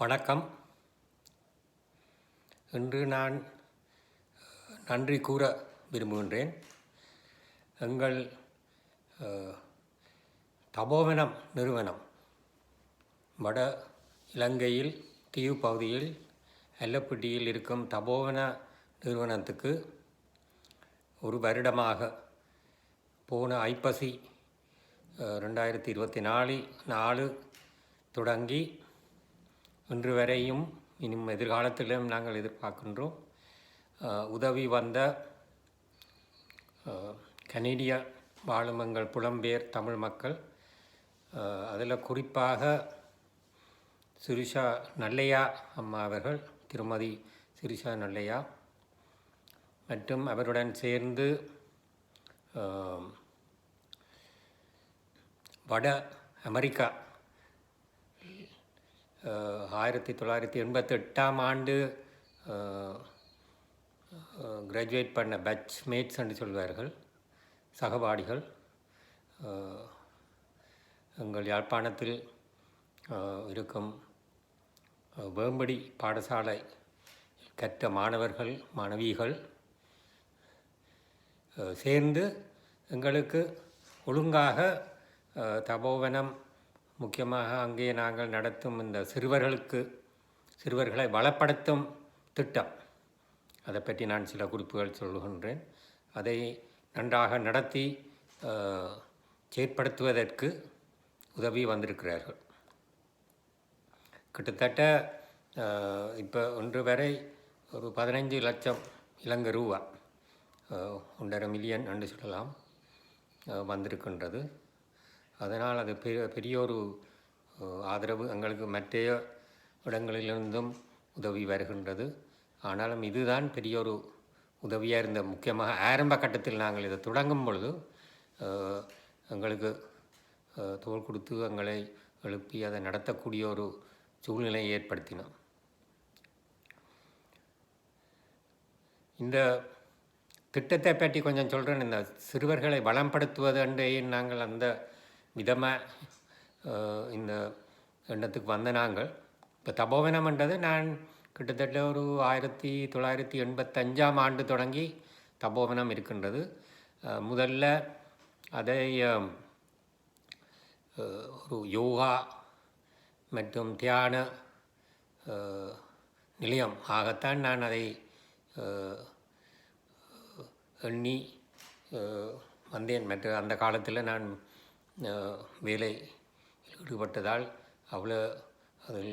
வணக்கம். இன்று நான் நன்றி கூற விரும்புகின்றேன். எங்கள் தபோவனம் நிறுவனம் வட இலங்கையில் தீவு பகுதியில் எல்லப்பட்டியில் இருக்கும் தபோவன நிறுவனத்துக்கு ஒரு வருடமாக போன ஐப்பசி ரெண்டாயிரத்தி இருபத்தி நாலு நாலு தொடங்கி இன்று வரையும் இனியும் எதிர்காலத்திலும் நாங்கள் எதிர்பார்க்கின்றோம். உதவி வந்த கனேடிய வாழும் எங்கள் புலம்பெயர் தமிழ் மக்கள் அதில் குறிப்பாக சிரிஷா நல்லையா அம்மா அவர்கள் திருமதி சிரிஷா நல்லையா மற்றும் அவருடன் சேர்ந்து வட அமெரிக்கா ஆயிரத்தி தொள்ளாயிரத்தி எண்பத்தெட்டாம் ஆண்டு கிராஜுவேட் பண்ண பேட்ச் மேட்ஸ் என்று சொல்வார்கள் சகபாடிகள் எங்கள் யாழ்ப்பாணத்தில் இருக்கும் வேம்படி பாடசாலை கற்ற மாணவர்கள் மாணவிகள் சேர்ந்து எங்களுக்கு ஒழுங்காக தபோவனம் முக்கியமாக அங்கே நாங்கள் நடத்தும் இந்த சிறுவர்களுக்கு சிறுவர்களை வளப்படுத்தும் திட்டம். அதை பற்றி நான் சில குறிப்புகள் சொல்லுகின்றேன். அதை நன்றாக நடத்தி செயற்படுத்துவதற்கு உதவி வந்திருக்கிறார்கள். கிட்டத்தட்ட இப்போ ஒன்று வரை ஒரு பதினைஞ்சு லட்சம் இலங்கை ரூபா ஒன்றரை மில்லியன் என்று சொல்லலாம் வந்திருக்கின்றது. அதனால் அது பெரிய பெரிய ஒரு ஆதரவு எங்களுக்கு மற்ற இடங்களிலிருந்தும் உதவி வருகின்றது. ஆனாலும் இதுதான் பெரிய ஒரு உதவியாக இருந்த முக்கியமாக ஆரம்ப கட்டத்தில் நாங்கள் இதை தொடங்கும் பொழுது எங்களுக்கு தோல் தோள் கொடுத்து எங்களை எழுப்பி அதை நடத்தக்கூடிய ஒரு சூழ்நிலையை ஏற்படுத்தினோம். இந்த திட்டத்தை பற்றி கொஞ்சம் சொல்கிறேன் இந்த சிறுவர்களை வளம்படுத்துவது அன்றையும் நாங்கள் அந்த விதமாக இந்த எண்ணத்துக்கு வந்த நாங்கள். இப்போ தபோவனம்ன்றது நான் கிட்டத்தட்ட ஒரு ஆயிரத்தி தொள்ளாயிரத்தி எண்பத்தஞ்சாம் ஆண்டு தொடங்கி தபோவனம் இருக்கின்றது. முதல்ல அதை ஒரு யோகா மற்றும் தியான நிலையம் ஆகத்தான் நான் அதை எண்ணி வந்தேன். மற்ற அந்த காலத்தில் நான் வேலை ஈடுபட்டதால் அவ்வளோ அதில்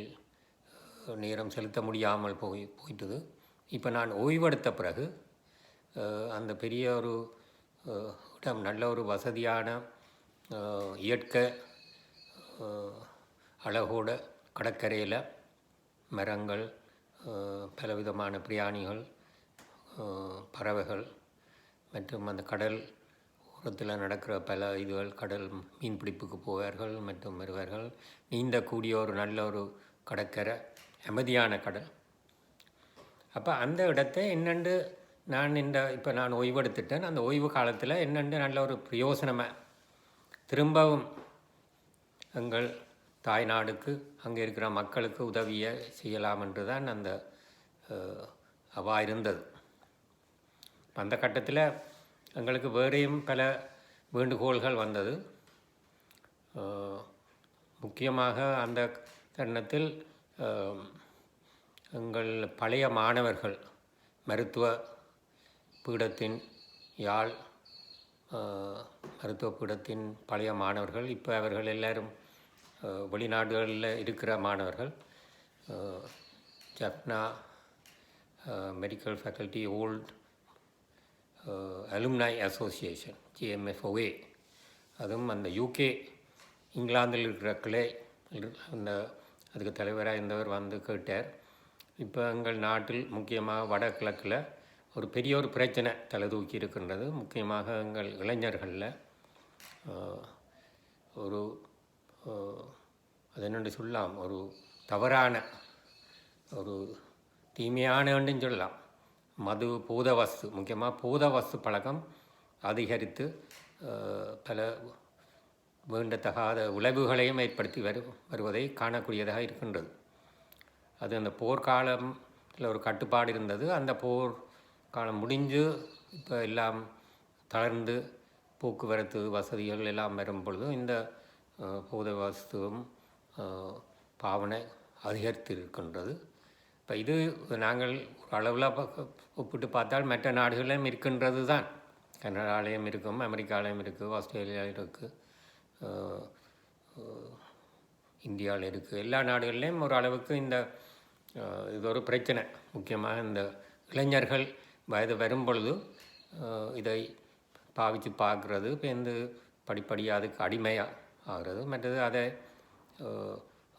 நேரம் செலுத்த முடியாமல் போய் போயிட்டது இப்போ நான் ஓய்வெடுத்த பிறகு அந்த பெரிய ஒரு இடம் நல்ல ஒரு வசதியான இயற்கை அழகோட கடற்கரையில் மரங்கள் பலவிதமான பிரியாணிகள் பறவைகள் மற்றும் அந்த கடல் புறத்தில் நடக்கிற பல இதுகள் கடல் மீன்பிடிப்புக்கு போவார்கள் மற்றும் வருவார்கள். நீந்தக்கூடிய ஒரு நல்ல ஒரு கடற்கரை அமைதியான கடல். அப்போ அந்த இடத்தை என்னென்று நான் இந்த இப்போ நான் ஓய்வெடுத்துட்டேன். அந்த ஓய்வு காலத்தில் என்னென்று நல்ல ஒரு பிரயோசனமாக திரும்பவும் எங்கள் தாய்நாடுக்கு அங்கே இருக்கிற மக்களுக்கு உதவியை செய்யலாம் என்று தான் அந்த அவா இருந்தது. அந்த கட்டத்தில் எங்களுக்கு வேறையும் பல வேண்டுகோள்கள் வந்தது. முக்கியமாக அந்த தருணத்தில் எங்கள் பழைய மாணவர்கள் மருத்துவ பீடத்தின் யாழ் மருத்துவ பீடத்தின் பழைய மாணவர்கள் இப்போ அவர்கள் எல்லாரும் வெளிநாடுகளில் இருக்கிற மாணவர்கள் Jaffna medical faculty old alumni association GMFOA அதுவும் அந்த யூகே இங்கிலாந்தில் இருக்கிற கிளே அந்த அதுக்கு தலைவராக இருந்தவர் வந்து கேட்டார். இப்போ எங்கள் நாட்டில் முக்கியமாக வடகிழக்கில் ஒரு பெரிய ஒரு பிரச்சனை தலை தூக்கி இருக்கின்றது. முக்கியமாக எங்கள் இளைஞர்களில் ஒரு அது என்னென்று சொல்லலாம்? ஒரு தவறான ஒரு தீமையானன்னு சொல்லலாம். மது பூதவஸ்து முக்கியமாக பூதவஸ்து பழக்கம் அதிகரித்து பல வேண்டத்தகாத உழைவுகளையும் ஏற்படுத்தி வரு வருவதை காணக்கூடியதாக இருக்கின்றது. அது அந்த போர்க்காலத்தில் ஒரு கட்டுப்பாடு இருந்தது. அந்த போர் காலம் முடிஞ்சு இப்போ எல்லாம் தளர்ந்து போக்குவரத்து வசதிகள் எல்லாம் வரும் பொழுது இந்த பூத வஸ்துவும் பாவனை அதிகரித்து இருக்கின்றது இப்போ இது நாங்கள் ஒரு அளவில் ஒப்பிட்டு பார்த்தால் மற்ற நாடுகளிலும் இருக்கின்றது தான். கனடாலையும் இருக்கும் அமெரிக்காலையும் இருக்குது ஆஸ்திரேலியா இருக்குது இந்தியாவில் இருக்குது எல்லா நாடுகள்லேயும் ஒரு அளவுக்கு இந்த இது ஒரு பிரச்சனை. முக்கியமாக இந்த இளைஞர்கள் வயது வரும் பொழுது இதை பாவித்து பார்க்குறது இப்போ இந்த படிப்படியாக அதுக்கு அடிமையாக ஆகிறது. மற்றது அதை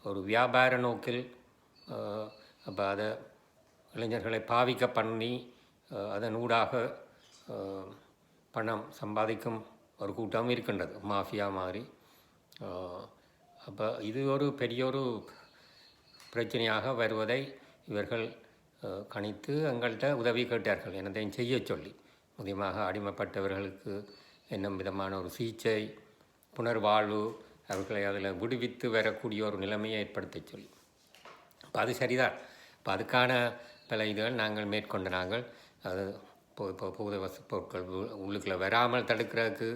ஒரு வியாபார நோக்கில் அப்போ அதை இளைஞர்களை பாவிக்க பண்ணி அதன் ஊடாக பணம் சம்பாதிக்கும் ஒரு கூட்டம் இருக்கின்றது மாஃபியா மாதிரி. அப்போ இது ஒரு பெரிய ஒரு பிரச்சனையாக வருவதை இவர்கள் கணித்து எங்கள்கிட்ட உதவி கேட்டார்கள். என்னதையும் செய்ய சொல்லி. முக்கியமாக அடிமைப்பட்டவர்களுக்கு என்னும் விதமான ஒரு சிகிச்சை புனர்வாழ்வு அவர்களை அதில் விடுவித்து வரக்கூடிய ஒரு நிலைமையை ஏற்படுத்த சொல்லி. அப்போ அது சரிதான். இப்போ அதுக்கான பல இதுகள் நாங்கள் மேற்கொண்ட நாங்கள் அது இப்போ இப்போ புகுத வச பொருட்கள் உ- உள்ளுக்குள்ளே வராமல் தடுக்கிறதுக்கு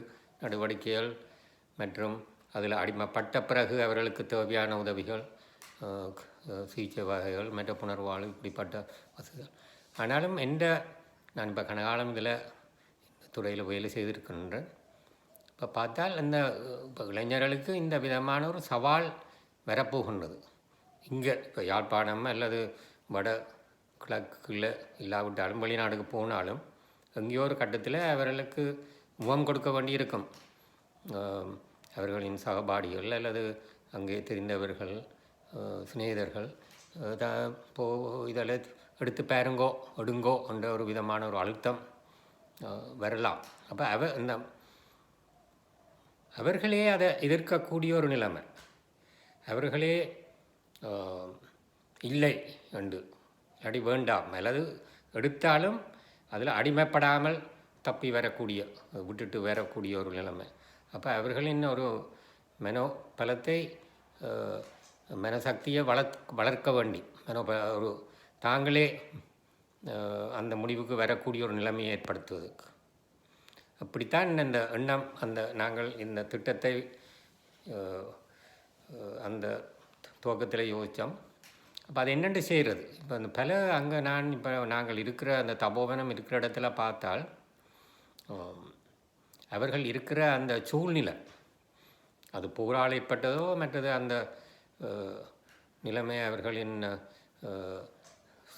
நடவடிக்கைகள் மற்றும் அதில் அடிமைப்பட்ட பிறகு அவர்களுக்கு தேவையான உதவிகள் சிகிச்சை வகைகள் மற்ற புனர்வாழ்வு இப்படிப்பட்ட வசதிகள். ஆனாலும் எந்த நான் இப்போ கனகாலம் இதில் துறையில் வேலை செய்திருக்கின்றேன் இப்போ பார்த்தால் இந்த இப்போ இளைஞர்களுக்கு இந்த விதமான ஒரு சவால் வரப்போகின்றது. இங்கே இப்போ யாழ்ப்பாணம் அல்லது வட கிழக்கில் இல்லாவிட்டாலும் வெளிநாடுக்கு போனாலும் எங்கேயோ ஒரு கட்டத்தில் அவர்களுக்கு முகம் கொடுக்க வேண்டியிருக்கும். அவர்களின் சகபாடிகள் அல்லது அங்கே தெரிந்தவர்கள் சிநேகிதர்கள் த- போ இதில் எடுத்து பாருங்கோ எடுங்கோ என்ற ஒரு விதமான ஒரு அழுத்தம் வரலாம். அப்போ அவ இந்த அவர்களே அதை எதிர்க்கக்கூடிய ஒரு நிலைமை. அவர்களே இல்லை என்று. அடி வேண்டாம். அல்லது எடுத்தாலும் அதில் அடிமைப்படாமல் தப்பி வரக்கூடிய விட்டுட்டு வரக்கூடிய ஒரு நிலைமை. அப்போ அவர்களின் ஒரு மனோ பலத்தை மனசக்தியை வளர்க் வளர்க்க வேண்டி மனோ ஒரு தாங்களே அந்த முடிவுக்கு வரக்கூடிய ஒரு நிலைமையை ஏற்படுத்துவதற்கு. அப்படித்தான் இந்த எண்ணம் அந்த நாங்கள் இந்த திட்டத்தை அந்த துவக்கத்தில் யோசித்தோம். அப்போ அது என்னென்று செய்கிறது? இப்போ அந்த பல அங்கே நான் இப்போ நாங்கள் இருக்கிற அந்த தபோவனம் இருக்கிற இடத்துல பார்த்தால் அவர்கள் இருக்கிற அந்த சூழ்நிலை அது போராளிப்பட்டதோ மற்றது அந்த நிலைமை அவர்களின்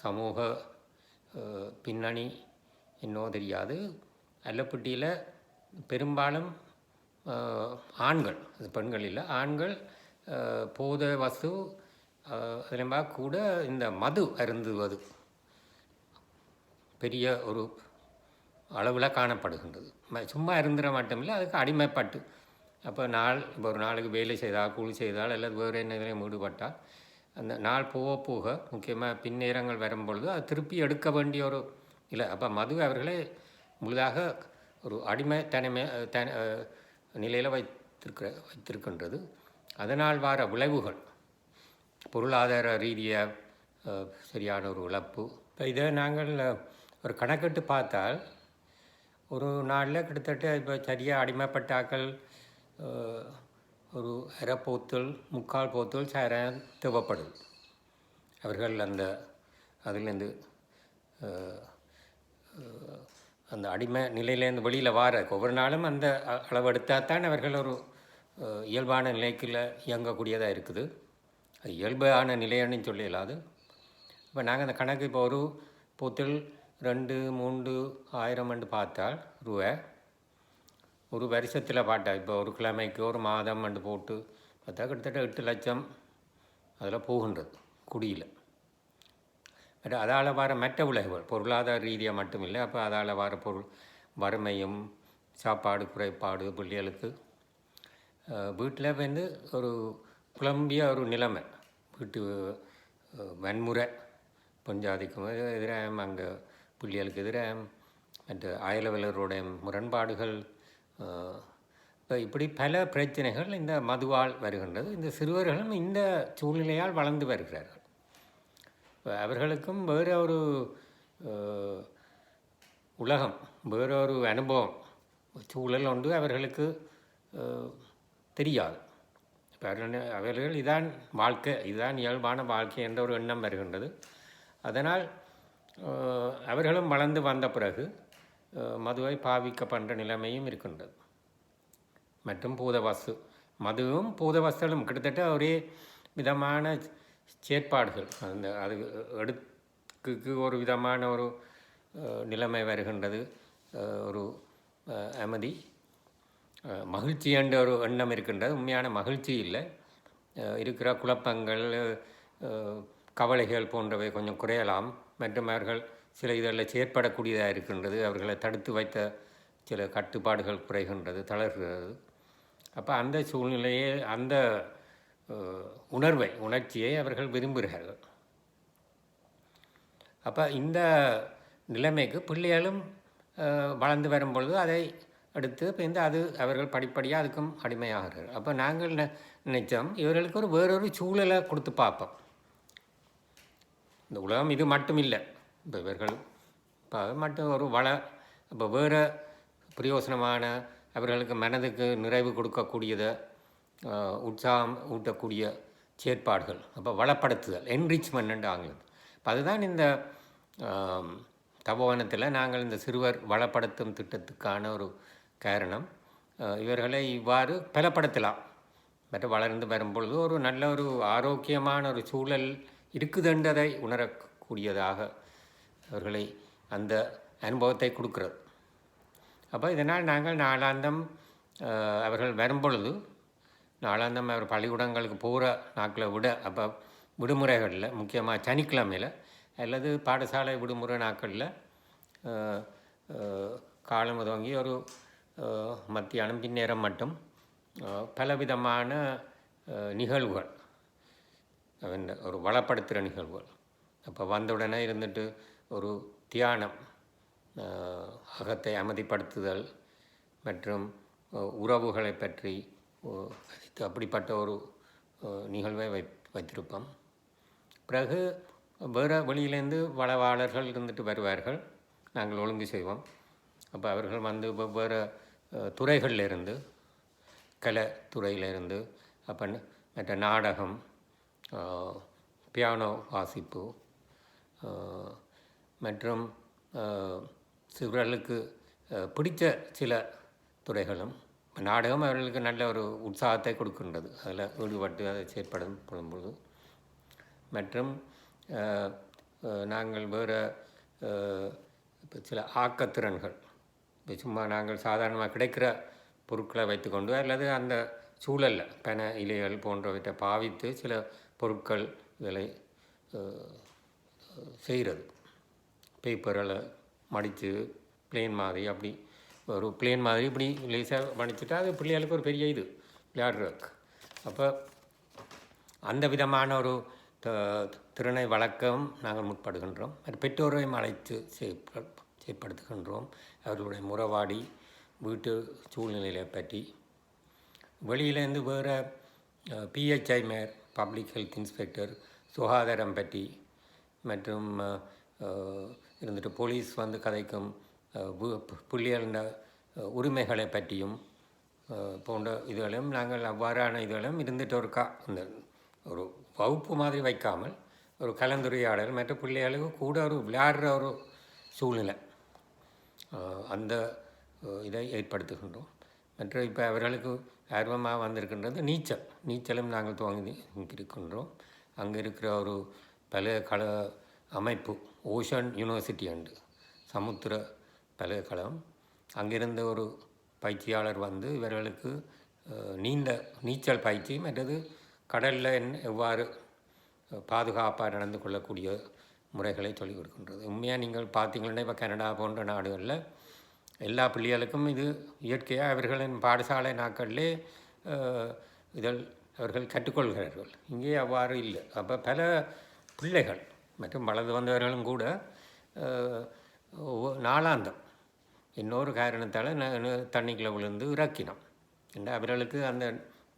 சமூக பின்னணி என்னோ தெரியாது. அல்லப்பட்டியில் பெரும்பாலும் ஆண்கள் அது பெண்கள் இல்லை ஆண்கள் போத வசு அதிலம்பா கூட இந்த மது அருந்துவது பெரிய ஒரு அளவில் காணப்படுகின்றது. ம- சும்மா இருந்துட மட்டுமில்லை அதுக்கு அடிமைப்பட்டு. அப்போ நாள் இப்போ ஒரு நாளுக்கு வேலை செய்தால் கூலி செய்தால் அல்லது வேறு என்ன இதிலையும் ஈடுபட்டால் அந்த நாள் போக போக முக்கியமாக பின்னேரங்கள் வரும்பொழுது அது திருப்பி எடுக்க வேண்டிய ஒரு இல்லை அப்போ மது அவர்களே முழுதாக ஒரு அடிமை தனிமை தன நிலையில் வைத்திருக்கிற வைத்திருக்கின்றது. அதனால் வர விளைவுகள். பொருளாதார ரீதியாக சரியான ஒரு இழப்பு. இப்போ இதை நாங்கள் ஒரு கணக்கிட்டு பார்த்தால் ஒரு நாளில் கிட்டத்தட்ட இப்போ சரியாக அடிமைப்பட்டாக்கள் ஒரு அரை போத்தல் முக்கால் போத்தல் சேர தேவைப்படுது அவர்கள் அந்த அதுலேருந்து அந்த அடிமை நிலையிலேருந்து வெளியில் வார ஒவ்வொரு நாளும் அந்த அளவு எடுத்தால் தான் அவர்கள் ஒரு இயல்பான நிலைக்குள்ள இயங்கக்கூடியதாக இருக்குது. இயல்பான நிலைன்னு அது இப்போ நாங்கள் அந்த கணக்கு இப்போ ஒரு பொத்தில் ரெண்டு மூன்று ஆயிரம் என்று பார்த்தால் ரூபா ஒரு வருஷத்தில் பார்த்தா இப்போ ஒரு கிழமைக்கு ஒரு மாதம் என்று போட்டு பார்த்தா கிட்டத்தட்ட எட்டு லட்சம் அதில் போகின்றது குடியில். பட் அதால் வர மற்ற விளைவுகள் பொருளாதார ரீதியாக மட்டும் இல்லை அப்போ அதால் வர பொருள் வறுமையும் சாப்பாடு குறைபாடு பிள்ளைகளுக்கு வீட்டில் வந்து ஒரு புலம்பிய ஒரு நிலைமை. வீட்டு வன்முறை பஞ்சாதிக்கும் எதிராக அங்கே பிள்ளைகளுக்கு எதிராக மற்ற அயலவலருடைய முரண்பாடுகள் இப்போ இப்படி பல பிரச்சனைகள் இந்த மதுவால் வருகின்றது. இந்த சிறுவர்களும் இந்த சூழ்நிலையால் வளர்ந்து வருகிறார்கள். அவர்களுக்கும் வேறு ஒரு உலகம் வேறொரு அனுபவம் சூழல் ஒன்று அவர்களுக்கு தெரியாது. தருண அவர்கள் இதான் வாழ்க்கை இதுதான் இயல்பான வாழ்க்கை என்ற ஒரு எண்ணம் வருகின்றது. அதனால் அவர்களும் வளர்ந்து வந்த பிறகு மதுவை பாவிக்கப்படுற நிலைமையும் இருக்கின்றது. மற்றும் பூதவஸ்து மதுவும் பூதவஸ்தலும் கிட்டத்தட்ட ஒரே விதமான செயற்பாடுகள். அந்த அது எடுக்கு ஒரு விதமான ஒரு நிலைமை வருகின்றது. ஒரு அமைதி மகிழ்ச்சி என்ற ஒரு எண்ணம் இருக்கின்றது. உண்மையான மகிழ்ச்சி இல்லை. இருக்கிற குழப்பங்கள் கவலைகள் போன்றவை கொஞ்சம் குறையலாம். மற்றும் அவர்கள் சில இதழில் செயற்படக்கூடியதாக இருக்கின்றது. அவர்களை தடுத்து வைத்த சில கட்டுப்பாடுகள் குறைகின்றது தளர்கிறது. அப்போ அந்த சூழ்நிலையே அந்த உணர்வை உணர்ச்சியை அவர்கள் விரும்புகிறார்கள். அப்போ இந்த நிலைமைக்கு பிள்ளைகளும் வளர்ந்து வளர்ந்து வரும்பொழுது அதை எடுத்து இப்போ இந்த அது அவர்கள் படிப்படியாக அதுக்கும் அடிமையாகிறார்கள். அப்போ நாங்கள் நெ- நினைச்சோம் இவர்களுக்கு ஒரு வேறொரு சூழலை கொடுத்து பார்ப்போம். இந்த உலகம் இது மட்டும் இல்லை இப்போ இவர்கள் இப்போ மட்டும் ஒரு வள இப்போ வேறு பிரயோசனமான அவர்களுக்கு மனதுக்கு நிறைவு கொடுக்கக்கூடியதை உற்சாகம் ஊட்டக்கூடிய செயற்பாடுகள் அப்போ வளப்படுத்துதல் என்ரிச்மெண்ட் ஆங்கிலம். இப்போ அதுதான் இந்த தபோவனத்தில் நாங்கள் இந்த சிறுவர் வளப்படுத்தும் திட்டத்துக்கான ஒரு காரணம். இவர்களை இவ்வாறு பலப்படுத்தலாம். மற்ற வளர்ந்து வரும்பொழுது ஒரு நல்ல ஒரு ஆரோக்கியமான ஒரு சூழல் இருக்குதுன்றதை உணரக்கூடியதாக அவர்களை அந்த அனுபவத்தை கொடுக்கிறது. அப்போ இதனால் நாங்கள் நாளாந்தம் அவர்கள் வரும்பொழுது நாளாந்தம் அவர் பள்ளிக்கூடங்களுக்கு போகிற நாட்களை விட அப்போ விடுமுறைகளில் முக்கியமாக சனிக்கிழமையில் அல்லது பாடசாலை விடுமுறை நாட்களில் காலம் துவங்கி ஒரு மத்தியானம் பின்னேரம் மட்டும். பலவிதமான நிகழ்வுகள். அவன் ஒரு வளப்படுத்துகிற நிகழ்வுகள். அப்போ வந்தவுடனே இருந்துட்டு ஒரு தியானம் அகத்தை அமைதிப்படுத்துதல் மற்றும் உறவுகளை பற்றி அப்படிப்பட்ட ஒரு நிகழ்வை வை வைத்திருப்போம். பிறகு வேறு வெளியிலேருந்து வளவாளர்கள் இருந்துட்டு வருவார்கள். நாங்கள் ஒழுங்கு செய்வோம். அப்போ அவர்கள் வந்து வெவ்வேறு துறைகளிலிருந்து கலை துறையிலிருந்து அப்போ மற்ற நாடகம் பியானோ வாசிப்பு மற்றும் சிவர்களுக்கு சிறுவர்களுக்கு பிடித்த சில துறைகளும் நாடகம் அவர்களுக்கு நல்ல ஒரு உற்சாகத்தை கொடுக்கின்றது. அதில் ஈடுபட்டு அதை செயற்படும் பொழுது. மற்றும் நாங்கள் வேறு இப்போ சில ஆக்கத்திறன்கள் இப்போ சும்மா நாங்கள் சாதாரணமாக கிடைக்கிற பொருட்களை வைத்துக்கொண்டு அல்லது அந்த சூழலில் பனை இலைகள் போன்றவற்றை பாவித்து சில பொருட்கள் இதில் செய்கிறது. பேப்பர்களை மடித்து பிளேன் மாதிரி அப்படி ஒரு பிளேன் மாதிரி இப்படி லேசாக மடிச்சுட்டா அது பிள்ளைகளுக்கு ஒரு பெரிய இது விளையாடுறதுக்கு அப்போ அந்த விதமான ஒரு த- திறனை வளர்க்கவும் நாங்கள் முற்படுகின்றோம். அது பெற்றோரையும் அழைத்து செயற்படுத்துகின்றோம். அவர்களுடைய முறவாடி வீட்டு சூழ்நிலையை பற்றி. வெளியிலேருந்து வேறு பிஹெச்ஐ மேர் பப்ளிக் ஹெல்த் இன்ஸ்பெக்டர் சுகாதாரம் பற்றி மற்றும் இருந்துட்டு போலீஸ் வந்து கதைக்கும் அஹ், புள்ளியல்ந்த உரிமைகளை பற்றியும் போன்ற இதுகளையும் நாங்கள் அவ்வாறான இதுகளும் இருந்துட்டு இருக்கா இந்த ஒரு வகுப்பு மாதிரி வைக்காமல் ஒரு கலந்துரையாடல் மற்ற பிள்ளைகளுக்கு கூட ஒரு விளையாடுற ஒரு சூழ்நிலை. அந்த இதை ஏற்படுத்துகின்றோம். மற்ற இப்போ அவர்களுக்கு ஆர்வமாக வந்திருக்கின்றது நீச்சல். நீச்சலும் நாங்கள் துவங்கி இருக்கின்றோம் அங்கே இருக்கிற ஒரு பல்கலைக்கழக அமைப்பு ஓஷன் யூனிவர்சிட்டி அண்டு சமுத்திர பல்கலைக்கழகம். அங்கிருந்த ஒரு பயிற்சியாளர் வந்து இவர்களுக்கு நீண்ட நீச்சல் பயிற்சி மற்றது கடலில் எவ்வாறு பாதுகாப்பாக நடந்து கொள்ளக்கூடிய முறைகளை சொல்லிக் கொடுக்கின்றது. உண்மையாக நீங்கள் பார்த்தீங்கன்னா இப்போ கனடா போன்ற நாடுகளில் எல்லா பிள்ளைகளுக்கும் இது இயற்கையாக அவர்களின் பாடசாலை நாட்களிலே இதில் அவர்கள் கற்றுக்கொள்கிறார்கள். இங்கே அவ்வாறு இல்லை. அப்போ பல பிள்ளைகள் மற்றும் வளர்ந்து வந்தவர்களும் கூட நாளாந்தம். இன்னொரு காரணத்தால் நான் தண்ணிக்குள்ளே விழுந்து இறக்கினோம். ஏன்னா அவர்களுக்கு அந்த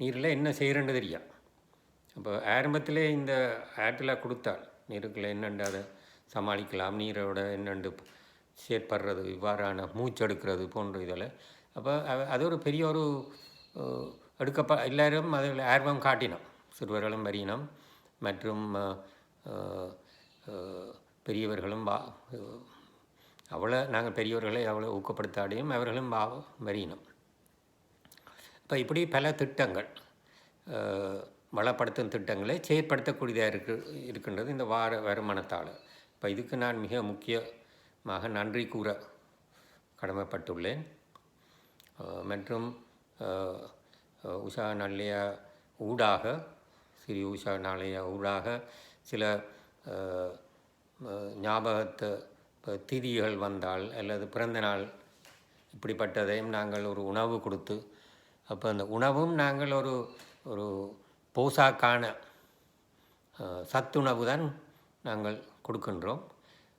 நீரில் என்ன செய்கிறேன்னு தெரியும் அப்போ ஆரம்பத்திலே இந்த ஆட்டில் கொடுத்தால் நீருக்குள்ளே என்னென்று அதை சமாளிக்கலாம்? நீரோட என்னென்று செயற்படுறது இவ்வாறான மூச்செடுக்கிறது போன்ற இதில். அப்போ அது ஒரு பெரிய ஒரு எடுக்கப்ப எல்லாரும் அதில் ஆர்வம் காட்டினோம். சிறுவர்களும் வரியினம். மற்றும் பெரியவர்களும் வா அவ்வளோ நாங்கள் பெரியவர்களை அவ்வளோ ஊக்கப்படுத்தாடியும் அவர்களும் வா வரியினம். இப்போ இப்படி பல திட்டங்கள் வளப்படுத்தும் திட்டங்களை செயற்படுத்தக்கூடியதாக இருக்கு இருக்கின்றது இந்த வார வருமானத்தால் இப்போ இதுக்கு நான் மிக முக்கியமாக நன்றி கூற கடமைப்பட்டுள்ளேன். மற்றும் உஷா நாளைய ஊடாக ஸ்ரீ உஷா நாளைய ஊடாக சில ஞாபகத்தை ஞாபகத்து திதிகள் வந்தால் அல்லது பிறந்த நாள் இப்படிப்பட்டதையும் நாங்கள் ஒரு உணவு கொடுத்து அப்போ அந்த உணவும் நாங்கள் ஒரு ஒரு போசாக்கான சத்துணவு தான் நாங்கள் கொடுக்கின்றோம்.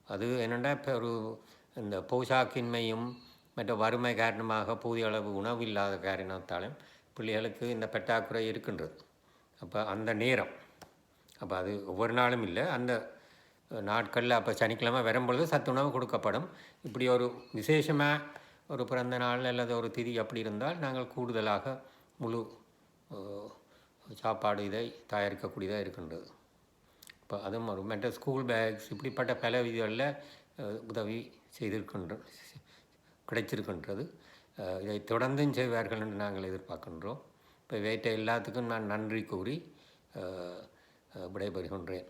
அது என்னென்னா இப்போ ஒரு இந்த போஷாக்கின்மையும் மற்ற வறுமை காரணமாக போதிய அளவு உணவு இல்லாத காரணத்தாலும் பிள்ளைகளுக்கு இந்த பற்றாக்குறை இருக்கின்றது. அப்போ அந்த நேரம் அப்போ அது ஒவ்வொரு நாளும் இல்லை. அந்த நாட்களில் அப்போ சனிக்கிழமை வரும்பொழுது சத்துணவு கொடுக்கப்படும். இப்படி ஒரு விசேஷமாக ஒரு பிறந்த நாள் அல்லது ஒரு திதி அப்படி இருந்தால் நாங்கள் கூடுதலாக முழு சாப்பாடு இதை தயாரிக்கக்கூடியதாக இருக்கின்றது. இப்போ அதுவும் ஒரு மற்ற ஸ்கூல் பேக்ஸ் இப்படிப்பட்ட பல விதிகளில் உதவி செய்திருக்கின்ற கிடைச்சிருக்கின்றது. இதை தொடர்ந்தும் செய்வார்கள் என்று நாங்கள் எதிர்பார்க்கின்றோம். இப்போ வேட்டை எல்லாத்துக்கும் நான் நன்றி கூறி விடைபெறுகின்றேன்.